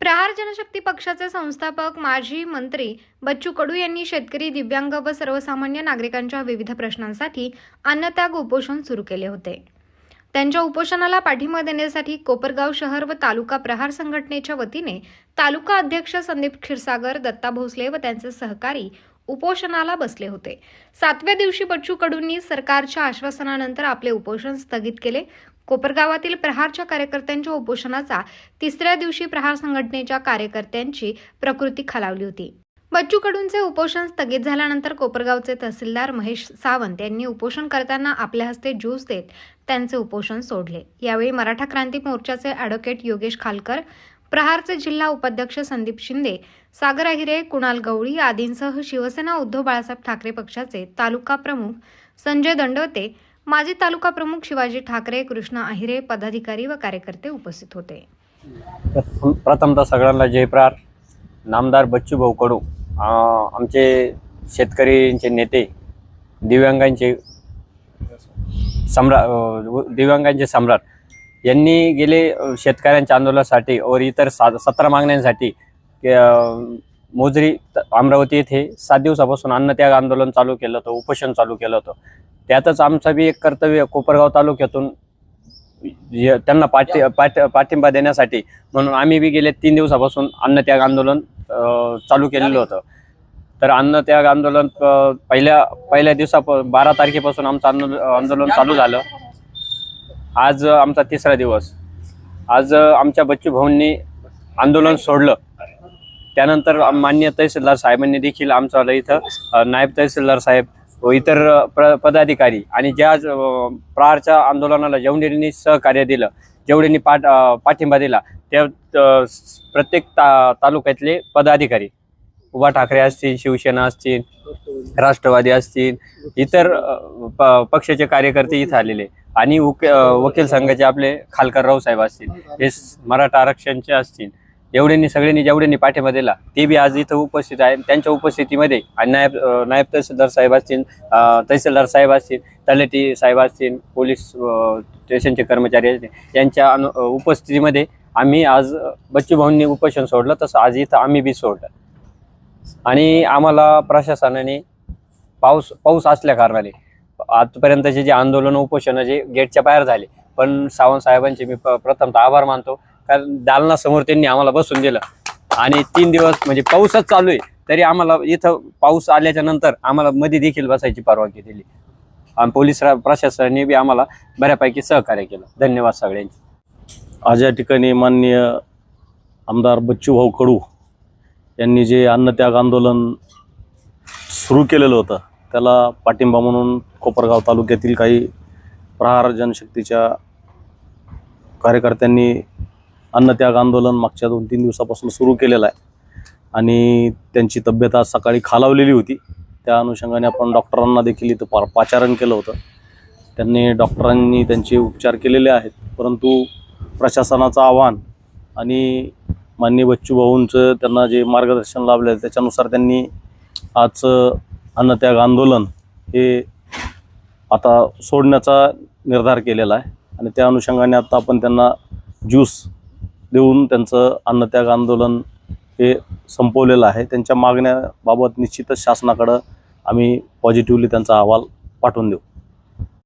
प्रहार जनशक्ती पक्षाचे संस्थापक माजी मंत्री बच्चू कडू यांनी शेतकरी दिव्यांग व सर्वसामान्य नागरिकांच्या विविध प्रश्नांसाठी अन्नत्याग उपोषण सुरू केले होते. त्यांच्या उपोषणाला पाठिंबा देण्यासाठी कोपरगाव शहर व तालुका प्रहार संघटनेच्या वतीने तालुका अध्यक्ष संदीप क्षीरसागर दत्ता भोसले व त्यांचे सहकारी उपोषणाला बसले होते. सातव्या दिवशी बच्चू कडूंनी सरकारच्या आश्वासनानंतर आपले उपोषण स्थगित केले. कोपरगावातील प्रहारच्या कार्यकर्त्यांच्या उपोषणाचा तिसऱ्या दिवशी प्रहार संघटनेच्या कार्यकर्त्यांची प्रकृती खालावली होती. बच्चू कडूंचे उपोषण स्थगित झाल्यानंतर कोपरगावचे तहसीलदार महेश सावंत यांनी उपोषण करताना आपल्या हस्ते ज्यूस देत त्यांचे उपोषण सोडले. यावेळी मराठा क्रांती मोर्चाचे अॅडव्होकेट योगेश खालकर प्रहारचे जिल्हा उपाध्यक्ष संदीप शिंदे सागर अहिरे कुणाल गवळी आदींसह शिवसेना उद्धव बाळासाहेब ठाकरे पक्षाचे तालुका प्रमुख संजय दंडवते माजी तालुका प्रमुख शिवाजी ठाकरे कृष्णा अहिरे पदाधिकारी व कार्यकर्ते उपस्थित होते. प्रथमतः सगळ्यांना जयप्रार नामदार बच्चू भाऊ कडू आमचे शेतकरींचे नेते दिव्यांगांचे सम्रा दिव्यांगांचे सम्राट यांनी गेले शेतकऱ्यांच्या आंदोलनासाठी व इतर सा सतरा मागण्यांसाठी मोजरी अमरावती येथे सात दिवसापासून अन्नत्याग आंदोलन चालू केलं होतं उपोषण चालू केलं होतं. त्यातच आमचं बी एक कर्तव्य कोपरगाव तालुक्यातून त्यांना पाठी पाठ पाठिंबा देण्यासाठी. म्हणून आम्ही बी गेले तीन दिवसापासून अन्नत्याग आंदोलन चालू केलेलं होतं. तर अन्नत्याग आंदोलन पहिल्या पहिल्या दिवसा बारा तारखेपासून आमचं आंदोलन आंदोलन चालू झालं. आज आमचा तिसरा दिवस. आज आमच्या बच्चू भाऊंनी आंदोलन सोडलं. त्यानंतर मान्य तहसीलदार साहेबांनी देखील आमचं इथं नायब तहसीलदार साहेब व इतर प्र पदाधिकारी आणि ज्या प्रारच्या आंदोलनाला जेवढ्यांनी सहकार्य दिलं जेवढ्यांनी पाठ पाठिंबा दिला त्या प्रत्येक ता तालुक्यातले पदाधिकारी उभा ठाकरे असतील शिवसेना असतील राष्ट्रवादी असतील इतर प- पक्षाचे कार्यकर्ते इथं आलेले. आणि वके वकील संघाचे आपले खालकर राव साहेब असतील हे मराठा आरक्षणचे असतील एवढ्यांनी सगळ्यांनी जेवढ्यांनी पाठिंबा दिला ते बी आज इथं उपस्थित आहे. त्यांच्या उपस्थितीमध्ये आणि नायब नायब तहसीलदार साहेब असतील तहसीलदार साहेब असतील तलाठी साहेब असतील पोलीस स्टेशनचे कर्मचारी असतील यांच्या अनु उपस्थितीमध्ये आम्ही आज बच्चू भाऊंनी उपोषण सोडलं तसं आज इथं आम्ही बी सोडलं. आणि आम्हाला प्रशासनाने पाऊस पाऊस असल्या कारणाने आजपर्यंतचे जे आंदोलन उपोषण जे गेटच्या बाहेर झाले. पण सावंत साहेबांचे मी प- प्रथमतः आभार मानतो. कारण दालनासमोर त्यांनी आम्हाला बसून दिलं. आणि तीन दिवस म्हणजे पाऊसच चालू आहे तरी आम्हाला इथं पाऊस आल्याच्यानंतर आम्हाला मध्ये देखील बसायची परवानगी दिली. आणि पोलीस प्रशासनाने बी आम्हाला बऱ्यापैकी सहकार्य केलं. धन्यवाद सगळ्यांचे. आज या ठिकाणी माननीय आमदार बच्चूभाऊ कडू यांनी जे अन्नत्याग आंदोलन सुरू केलेलं होतं त्याला पाठिंबा म्हणून कोपरगाव तालुक्यातील काही प्रहार जनशक्तीच्या कार्यकर्त्यांनी अन्नत्याग आंदोलन मागच्या दोन तीन दिवसापासून सुरू केलेलं आहे. आणि त्यांची तब्येत आज सकाळी खालावलेली होती. त्या अनुषंगाने आपण डॉक्टरांना देखील इथं पा पाचारण केलं होतं. त्यांनी डॉक्टरांनी त्यांचे उपचार केलेले आहेत. परंतु प्रशासनाचं आव्हान आणि माननीय बच्चू भाऊंचं त्यांना जे मार्गदर्शन लाभलं त्याच्यानुसार त्यांनी आज अन्नत्याग आंदोलन हे आता सोडण्याचा निर्धार केलेला आहे. आणि त्या अनुषंगाने आता आपण त्यांना ज्यूस देऊन त्यांचं अन्नत्याग आंदोलन हे संपवलेलं आहे. त्यांच्या मागण्याबाबत निश्चितच शासनाकडं आम्ही पॉझिटिव्हली त्यांचा अहवाल पाठवून देऊ.